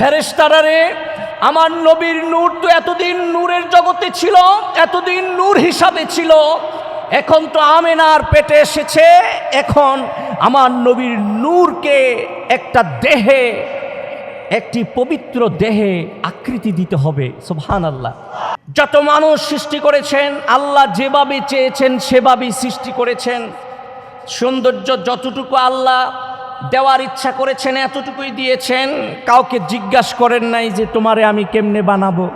ফেরেস্তারারে আমার নবীর নূর তো এতদিন নূরের জগতে ছিল, এতদিন নূর হিসাবে ছিল। এখন তো আমেনার পেটে এসেছে, এখন আমার নবীর নূরকে একটা দেহে, একটি পবিত্র দেহে আকৃতি দিতে হবে সুবহান আল্লাহ যত মানুষ সৃষ্টি করেছেন, আল্লাহ যেভাবে চেয়েছেন, সেভাবেই সৃষ্টি করেছেন। সৌন্দর্য যতটুকু আল্লাহ দেওয়ার ইচ্ছা করেছেন, এতটুকুই দিয়েছেন, কাউকে জিজ্ঞাসা করেন নাই যে তোমারে আমি কেমনে বানাবো?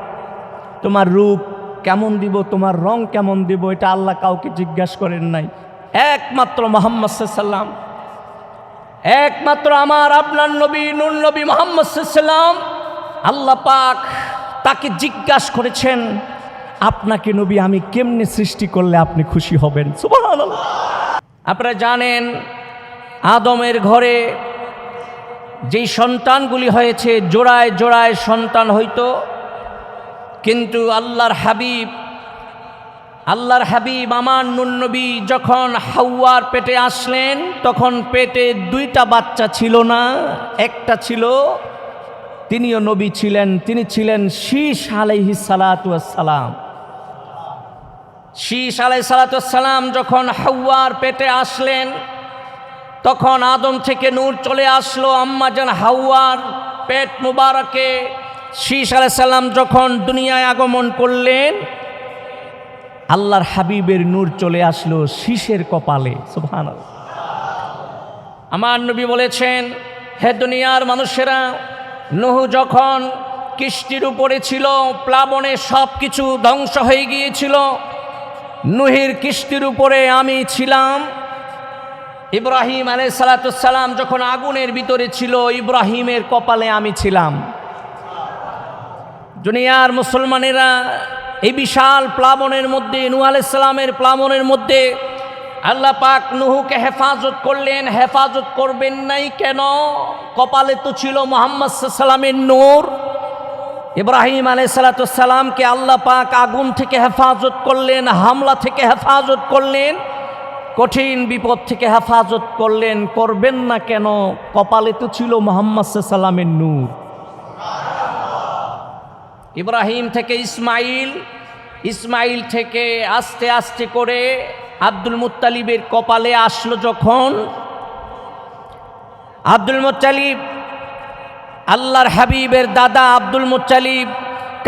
তোমার রূপ কেমন দিব, তোমার রং কেমন দিব, এটা আল্লাহ কাউকে জিজ্ঞাসা করেন নাই। একমাত্র মোহাম্মদ সাল্লাম একমাত্র আমার আপনার নবী নুন নবী মোহাম্মদ সাল্লাম আল্লাহ পাক তাকে জিজ্ঞাসা করেছেন, আপনাকে নবী আমি কেমনে সৃষ্টি করলে আপনি খুশি হবেন? সুবহানাল্লাহ। আপনারা জানেন আদমের ঘরে যেই সন্তানগুলি হয়েছে, জোড়ায় জোড়ায় সন্তান হইতো, কিন্তু আল্লাহর হাবিব আল্লাহর হাবিব আমার নুন্নবী যখন হাওয়ার পেটে আসলেন, তখন পেটে দুইটা বাচ্চা ছিল না, একটা ছিল, তিনিও নবী ছিলেন, তিনি ছিলেন শীষ আলাইহি সালাম শীষ আলাই সালাতাম যখন হাওয়ার পেটে আসলেন তখন আদম থেকে নূর চলে আসলো, আম্মা যেন হাওয়ার পেট মুবারকে। শীষ আলাইসাল্লাম যখন দুনিয়ায় আগমন করলেন, আল্লাহর হাবিবের নূর চলে আসলো শীষের কপালে সুবহান আমার নবী বলেছেন, হে দুনিয়ার মানুষেরা, নহু যখন কিষ্টির উপরে ছিল, প্লাবনে সব কিছু ধ্বংস হয়ে গিয়েছিল। নুহির কিস্তির উপরে আমি ছিলাম ইব্রাহিম আলাই সালাতাম যখন আগুনের ভিতরে ছিল, ইব্রাহিমের কপালে আমি ছিলাম। দুনিয়ার মুসলমানেরা এই বিশাল প্লাবনের মধ্যে নূ আলাইসালামের প্লাবনের মধ্যে আল্লাহ পাক নুহুকে হেফাজত করলেন। হেফাজত করবেন নাই কেন? কপালে তো ছিল মোহাম্মদ সাল্লামের নূর। ইব্রাহিম আলাই সালাতামকে আল্লাহ পাক আগুন থেকে হেফাজত করলেন, হামলা থেকে হেফাজত করলেন। কঠিন বিপদ থেকে হেফাজত করলেন, করবেন না কেন? কপালে তো ছিল মোহাম্মদ সাল্লামের নূর। ইব্রাহিম থেকে ইসমাইল ইসমাইল থেকে আস্তে আস্তে করে আব্দুল মুতালিবের কপালে আসলো যখন। আব্দুল মুত্তালিব, আল্লাহর হাবিবের দাদা আব্দুল মুত্তালিব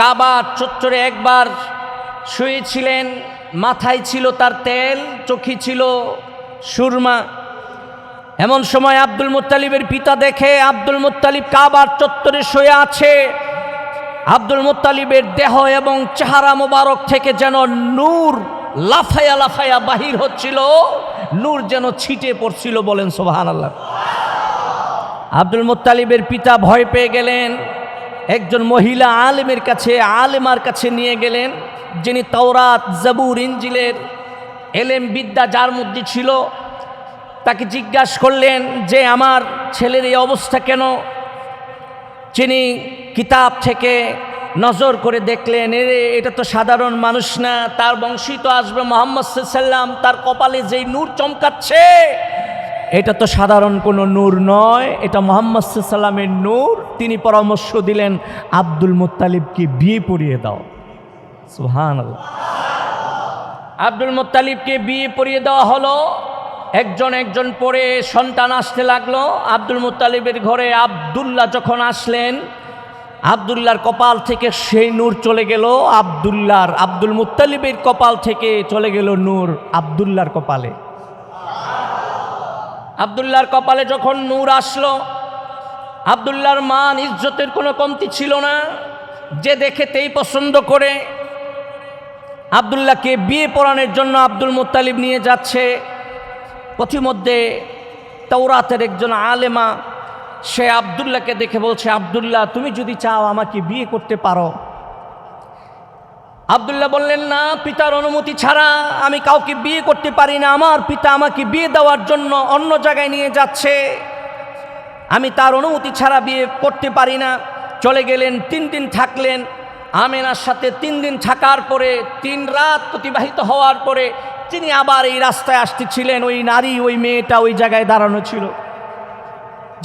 কাবা চত্বরে একবার শুয়েছিলেন। মাথায় ছিল তার তেল, চোখে ছিল সুরমা। এমন সময় আব্দুল মুত্তালিবের পিতা দেখে আব্দুল মুত্তালিব কাবার চত্বরে শুয়ে আছে। আব্দুল মুত্তালিবের দেহ এবং চেহারা মোবারক থেকে যেন নূর লাফায়া লাফায়া বাহির হচ্ছিল। নূর যেন ছিটে পড়ছিল বলেন সোহান আল্লাহ আব্দুল মুত্তালিবের পিতা ভয় পেয়ে গেলেন। একজন মহিলা আলেমের কাছে, আলেমার কাছে নিয়ে গেলেন। যিনি তাওরাত, জবুর ইঞ্জিলের এলেম বিদ্যা যার মধ্যে ছিল, তাকে জিজ্ঞাসা করলেন যে, আমার ছেলের এই অবস্থা কেন? যিনি কিতাব থেকে নজর করে দেখলেন, এরে, এটা তো সাধারণ মানুষ না, তার বংশই তো আসবে মোহাম্মদ সাল্লাম তার কপালে যেই নূর চমকাচ্ছে, এটা তো সাধারণ কোনো নূর নয়, এটা মোহাম্মদ সাল্লামের নূর। তিনি পরামর্শ দিলেন, আব্দুল মুত্তালিবকে বিয়ে পড়িয়ে দাও। আব্দুল মুত্তালিবকে বিয়ে পড়িয়ে দেওয়া হলো। একজন একজন পরে সন্তান আসতে লাগল। আব্দুল মুত্তালিবের ঘরে আবদুল্লাহ যখন আসলেন আবদুল্লার কপাল থেকে সেই নূর চলে গেল। আবদুল্লার আব্দুল মুত্তালিবের কপাল থেকে চলে গেল নূর আবদুল্লার কপালে। আবদুল্লার কপালে যখন নূর আসলো আবদুল্লার মান, ইজ্জতের কোনো কমতি ছিল না। যে দেখে তেই পছন্দ করে আবদুল্লাহকে বিয়ে পড়ানোর জন্য আব্দুল মুত্তালিব নিয়ে যাচ্ছে। পথিমধ্যে তৌরাতের একজন আলেমা, সে আবদুল্লাহকে দেখে বলছে, আবদুল্লাহ, তুমি যদি চাও আমাকে বিয়ে করতে পারো। আবদুল্লাহ বললেন, না, পিতার অনুমতি ছাড়া আমি কাউকে বিয়ে করতে পারি না। আমার পিতা আমাকে বিয়ে দেওয়ার জন্য অন্য জায়গায় নিয়ে যাচ্ছে। আমি তার অনুমতি ছাড়া বিয়ে করতে পারি না। চলে গেলেন, তিন দিন থাকলেন। আমেনার সাথে তিন দিন থাকার পরে, তিন রাত অতিবাহিত হওয়ার পরে, তিনি আবার এই রাস্তায় আসতেছিলেন। ওই নারী, ওই মেয়েটা ওই জায়গায় দাঁড়ানো ছিল।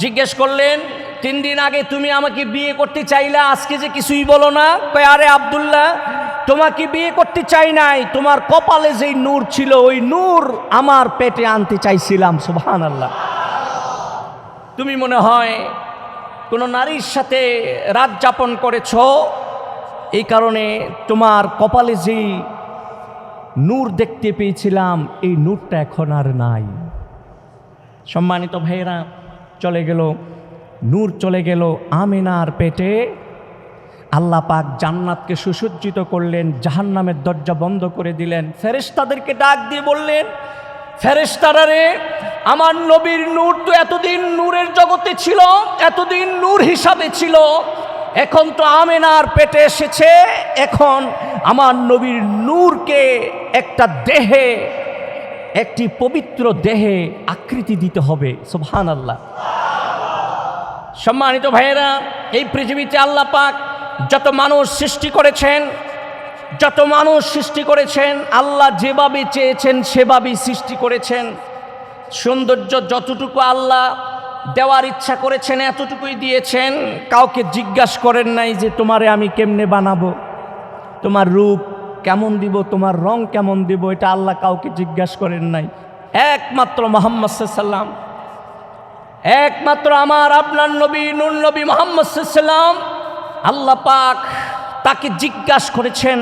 জিজ্ঞেস করলেন, তিন দিন আগে তুমি আমাকে বিয়ে করতে চাইলা? আজকে যে কিছুই বলো না? আরে আবদুল্লাহ, তোমাকে বিয়ে করতে চাই নাই। তোমার কপালে যেই নূর ছিল, ওই নূর আমার পেটে আনতে চাইছিলাম সুবহান আল্লাহ তুমি মনে হয় কোনো নারীর সাথে রাত যাপন করেছ? এই কারণে তোমার কপালে যেই নূর দেখতে পেয়েছিলাম, এই নূরটা এখন আর নাই। সম্মানিত ভাইয়েরা, চলে গেল, নূর চলে গেল আমিনার পেটে। আল্লাহ পাক জান্নাতকে সুসজ্জিত করলেন, জাহান্নামের দরজা বন্ধ করে দিলেন। ফেরেশতাদেরকে ডাক দিয়ে বললেন, ফেরেশতারা রে, আমার নবীর নূর তো এতদিন নূরের জগতে ছিল, এতদিন নূর হিসাবে ছিল। এখন তো আমেনার পেটে এসেছে, এখন আমার নবীর নূরকে একটা দেহে, একটি পবিত্র দেহে আকৃতি দিতে হবে সুবহান আল্লাহ সম্মানিত ভাইয়েরা, এই পৃথিবীতে আল্লাহ পাক যত মানুষ সৃষ্টি করেছেন, যত মানুষ সৃষ্টি করেছেন, আল্লাহ যেভাবে চেয়েছেন সেভাবেই সৃষ্টি করেছেন। সৌন্দর্য যতটুকু আল্লাহ দেওয়ার ইচ্ছা করেছেন, এতটুকুই দিয়েছেন, কাউকে জিজ্ঞাসা করেন নাই যে তোমারে আমি কেমনে বানাবো? তোমার রূপ কেমন দিব, তোমার রং কেমন দিব, এটা আল্লাহ কাউকে জিজ্ঞাসা করেন নাই। একমাত্র মোহাম্মদ সাল্লাম একমাত্র আমার আপনার নবী নুন নবী মোহাম্মদ সাল্লাম আল্লাহ পাক তাকে জিজ্ঞাসা করেছেন,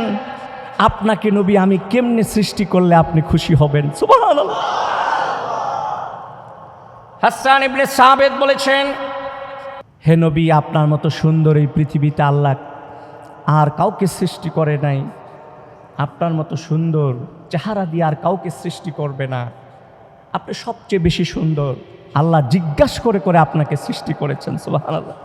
আপনাকে নবী আমি কেমনে সৃষ্টি করলে আপনি খুশি হবেন? সুবহানাল্লাহ। হাসান ইবনে সাবেদ বলেছেন, হে নবী, আপনার মতো সুন্দর এই পৃথিবীতে আল্লাহ আর কাউকে সৃষ্টি করে নাই। আপনার মতো সুন্দর চেহারা দিয়ে আর কাউকে সৃষ্টি করবে না। আপনি সবচেয়ে বেশি সুন্দর। আল্লাহ জিজ্ঞাসা করে করে আপনাকে সৃষ্টি করেছেন, সুবহানাল্লাহ।